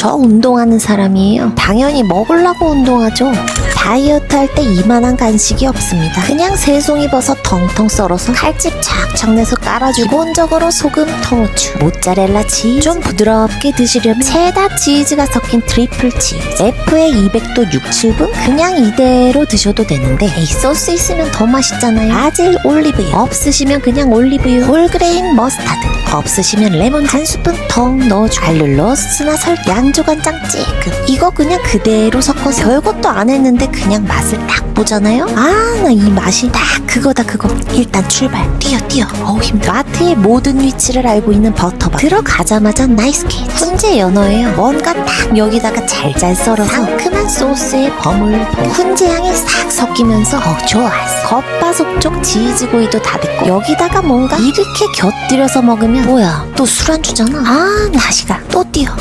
저 운동하는 사람이에요. 당연히 먹으려고 운동하죠. 다이어트 할 때 이만한 간식이 없습니다. 그냥 새송이 버섯 텅텅 썰어서 칼집 착착 내서 깔아주고 기본적으로 소금, 통후추, 모짜렐라 치즈 좀 부드럽게 드시려면 체다 치즈가 섞인 트리플 치즈 F에 200도 6, 7분 그냥 이대로 드셔도 되는데 이 소스 있으면 더 맛있잖아요. 바질 올리브유 없으시면 그냥 올리브유 홀그레인 머스타드 없으시면 레몬 한 스푼 턱 넣어주고 알룰로스나 설 양조간장 찔끔 이거 그냥 그대로 섞어서 별것도 안 했는데 그냥 맛을 딱 보잖아요? 아 나 이 맛이 딱 그거다 그거. 일단 출발. 뛰어 뛰어. 어우 힘들어. 마트의 모든 위치를 알고 있는 버터밥. 들어가자마자 나이스 케이크 훈제 연어예요. 뭔가 딱 여기다가 잘잘 썰어서 상큼한 소스에 버물. 훈제 향이 싹 섞이면서 어 좋았어 겉바속촉 치즈구이도 다 됐고. 여기다가 뭔가 이렇게 곁들여서 먹으면 뭐야? 또 술안주잖아. 아 다시가. 또 뛰어. 어,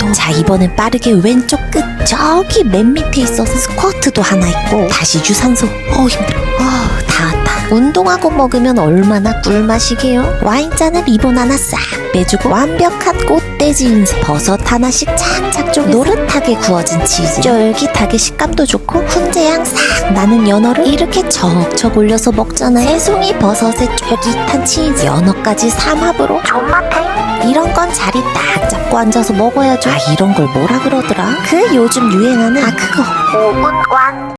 너. 자 이번엔 빠르게 왼쪽 끝 저기 맨 밑에 있어서 스쿼트도 하나 있고 다시 유산소. 어 힘들어. 어 다 왔다. 운동하고 먹으면 얼마나 꿀맛이게요? 와인잔을 리본 하나 싹 빼주고 완벽한 꽃 돼지 인생 버섯 하나씩 착착 쪼개 노릇하게 구워진 치즈. 쫄깃하게 식감도 좋고 훈제향 싹 나는 연어를 이렇게 척척 올려서 먹잖아요. 새송이 버섯에 쫄깃한 치즈 연어까지 삼합으로 존맛해. 이런 건 자리 딱 잡고 앉아서 먹어야죠. 아 이런 걸 뭐라 그러더라? 그 요즘 유행하는 아 그거. 오븐관